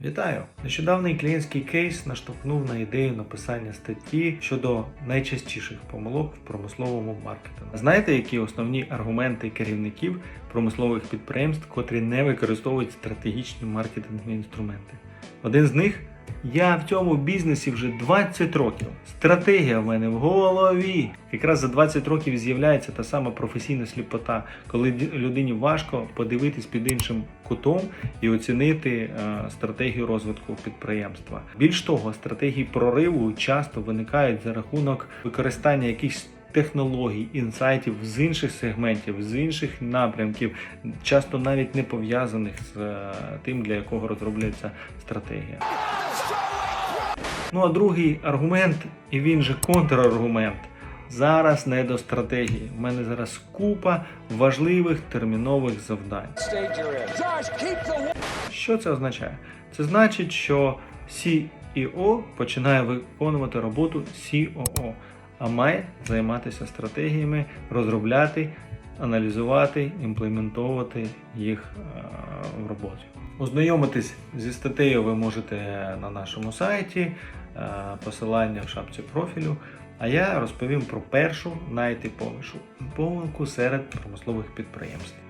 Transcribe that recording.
Вітаю! Нещодавний клієнтський кейс наштовхнув на ідею написання статті щодо найчастіших помилок в промисловому маркетингу. Знаєте, які основні аргументи керівників промислових підприємств, котрі не використовують стратегічні маркетингові інструменти? Один з них я в цьому бізнесі вже 20 років. Стратегія в мене в голові. Якраз за 20 років з'являється та сама професійна сліпота, коли людині важко подивитись під іншим кутом і оцінити е, стратегію розвитку підприємства. Більш того, стратегії прориву часто виникають за рахунок використання якихось технологій, інсайтів з інших сегментів, з інших напрямків, часто навіть не пов'язаних з е, тим, для якого розроблюється стратегія. Ну а другий аргумент, і він же контраргумент. Зараз не до стратегії. У мене зараз купа важливих термінових завдань. Що це означає? Це значить, що CEO починає виконувати роботу COO, а має займатися стратегіями, розробляти, аналізувати, імплементовувати їх е, в роботі. Ознайомитись зі статтею ви можете на нашому сайті, е, посилання в шапці профілю. А я розповім про першу найтиповішу помилку серед промислових підприємств.